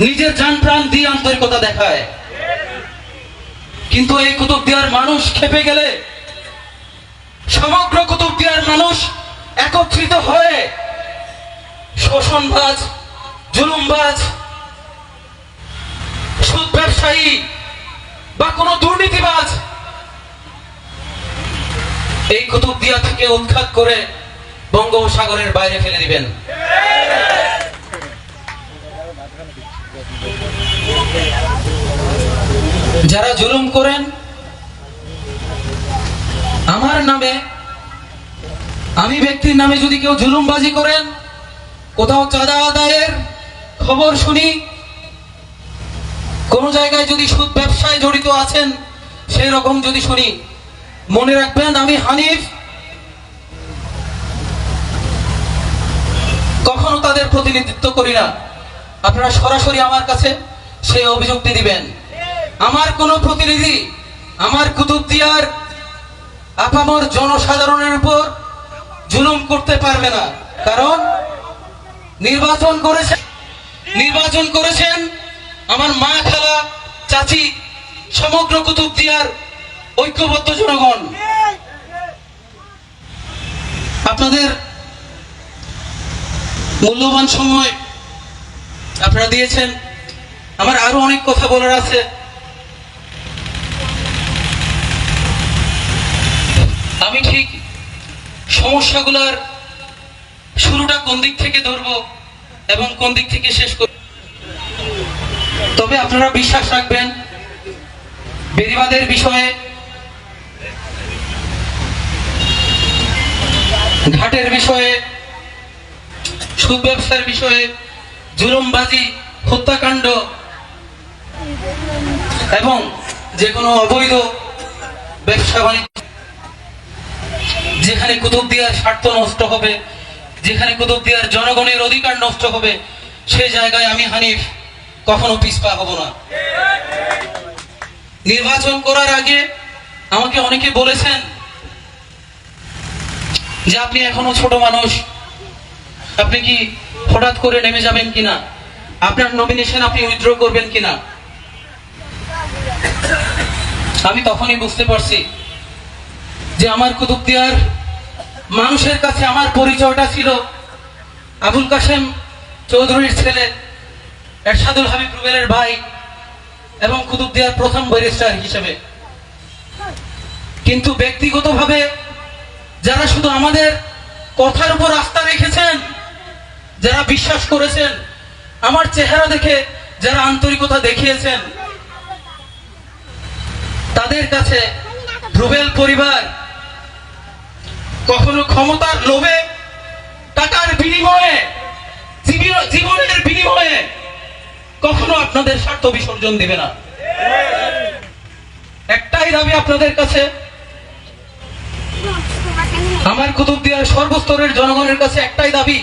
নিজের যান প্রাণ দিয়ে আন্তরিকতা দেখায়। কিন্তু এই কুতুবদিয়ার মানুষ খেপে গেলে, সমগ্র কুতুবদিয়ার মানুষ একত্রিত হয়ে শোষণবাজ, জুলুমবাজ, সুদ ব্যবসায়ী বা কোনো দুর্নীতিবাজ এই কুতুবদিয়া থেকে উৎখাত করে বঙ্গোপসাগরের বাইরে ফেলে দিবেন। যারা জুলুম করেন, আমার নামে, আমি ব্যক্তির নামে যদি কেউ জুলুমবাজি করেন, কোথাও চাঁদা আদায়ের খবর শুনি, কোন জায়গায় যদি সুদ ব্যবসায় জড়িত আছেন সেই রকম যদি শুনি, মনে রাখবেন আমি হানিফ। কখনো তাদের প্রতিনিধিত্ব করি না। আপনারা সরাসরি আমার কাছে সেই অভিযোগটি দিবেন। আমার কোনো প্রতিনিধি, আমার কুতুবদিয়ার আপামর জনসাধারণের উপর জুলুম করতে পারবে না। কারণ নির্বাচন করেছে নির্বাচন করেছেন আমার মা খালা, চাচি, সমগ্র কুতুবদিয়ার ঐক্যবদ্ধ জনগণ। আপনাদের মূল্যবান সময় আপনারা দিয়েছেন। আমার আরও অনেক কথা বলার আছে। আমি ঠিক সমস্যাগুলোর শুরুটা কোন দিক থেকে ধরবো এবং কোন দিক থেকে শেষ করব? তবে আপনারা বিশ্বাস রাখবেন, বেদিবাদের বিষয়ে ঘাটের বিষয়ে, সুদ ব্যবসার বিষয়ে জুলুমবাজি, হত্যাকাণ্ড এবং যে কোনো অবৈধ ব্যবসা বাণিজ্য যেখানে কুতুবদিয়ার স্বার্থ নষ্ট হবে, যেখানে কুতুবদিয়ার জনগণের অধিকার নষ্ট হবে সেই জায়গায় আমি হানিফ, কখনো পিছপা হব না। নির্বাচন করার আগে আমাকে অনেকে বলেছেন যে আপনি এখনও ছোট মানুষ, আপনি কি হঠাৎ করে নেমে যাবেন কিনা? আপনার নমিনেশন আপনি উইথড্র করবেন কিনা? আমি তখনই বুঝতে পারছি যে আমার কুতুবদিয়ার মানুষের কাছে আমার পরিচয়টা ছিল আবুল কাসেম চৌধুরীর ছেলে, এরশাদুল হাবিব রুবেলের ভাই এবং কুতুবদিয়ার প্রথম ব্যারিস্টার হিসেবে। কিন্তু ব্যক্তিগতভাবে যারা শুধু আমাদের কথার উপর আস্থা রেখেছেন, যারা বিশ্বাস করেছেন, আমার চেহারা দেখে যারা আন্তরিকতা দেখিয়েছেন, তাদের কাছে রুবেল পরিবার কখনো ক্ষমতার লোভে, টাকার বিনিময়ে জীবনের বিনিময়ে কখনো আপনাদের স্বার্থ বিসর্জন দিবে না। একটাই দাবি আপনাদের কাছে। আমার কুতুবদিয়ার সর্বস্তরের জনগণের কাছে একটাই দাবি।